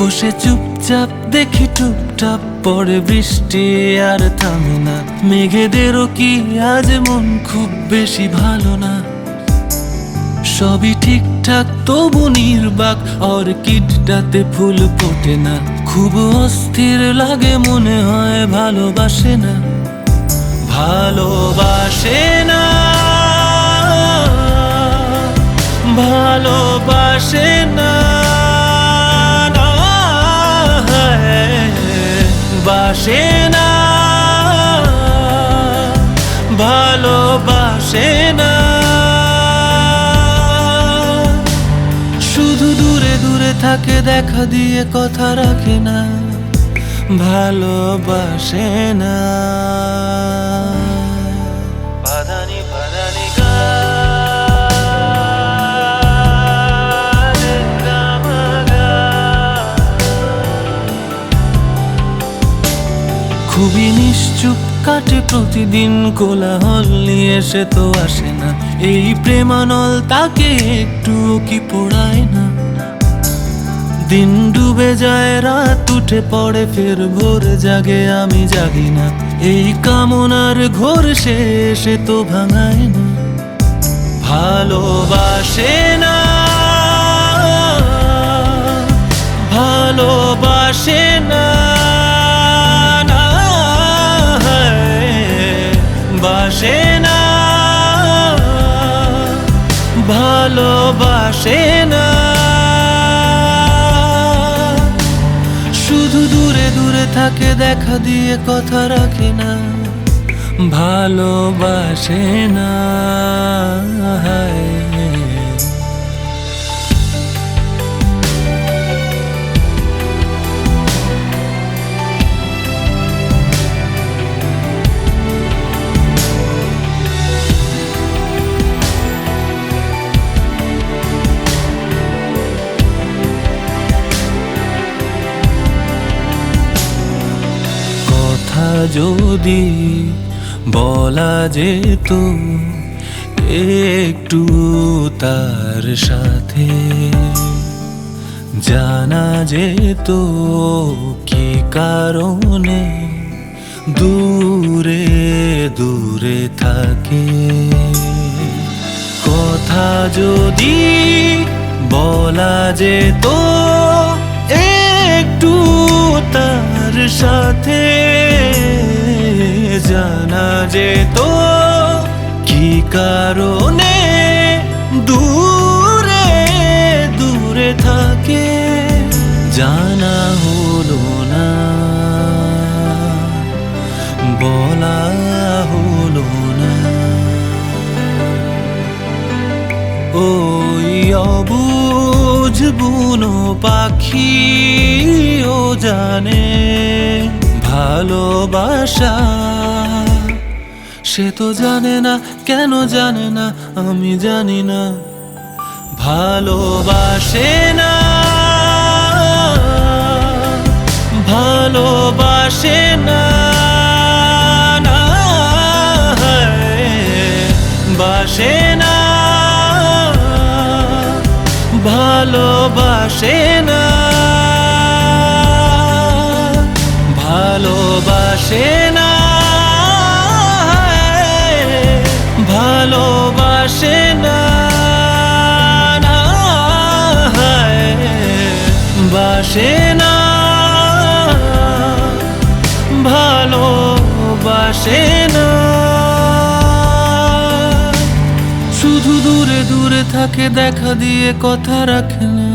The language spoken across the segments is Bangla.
বসে চুপচাপ দেখি টুপটাপ, পরে বৃষ্টি আর থামে না। মেঘেদেরও কি আজ মন খুব বেশি ভালো না? সবই ঠিকঠাক, তবু নির্বাক, অর্কিডটাতে ফুল ফোটে না। খুব অস্থির লাগে, মনে হয় ভালোবাসে না। ভালোবাসে না। ভালোবাসে না। বাসে না, ভালোবাসে না। শুধু দূরে দূরে থাকে, দেখা দিয়ে কথা রাখে না, ভালোবাসে না। খুবই নিশ্চুপ কাটে প্রতিদিন কোলাহল নিয়ে সে তো আসে না। এই প্রেমানল তাকে একটু কি পড়ায় না। দিন ডুবে যায় রাত উঠে পড়ে ফের ভোর জাগে আমি জাগি না। এই কামনার ঘোর শেষে তো ভাঙায় না। ভালোবাসে না। ভালোবাসে না, ভালোবাসে না। শুধু দূরে দূরে থাকে দেখা দিয়ে কথা রাখে না ভালোবাসে না কথা যদি বলা যেত, একটু তার সাথে জানা যেত কি কারণে দূরে দূরে থাকে। কথা যদি বলা যেত, একটু তার সাথে জানা যেত কি কারণে দূরে দূরে থাকে জানা হলো না। বলা হলো না। ওই অবুঝ বুনো পাখি ও জানে ভালোবাসা। সে তো জানে না, কেন জানে না, আমি জানি না। ভালোবাসে না। ভালোবাসে না। বাসে না। ভালোবাসে না। ভালোবাসে না। ভালোবাসে না না, বাসে না। ভালোবাসে না। শুধু দূরে দূরে থাকে দেখা দিয়ে কথা রাখে না।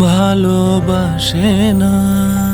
ভালোবাসে না।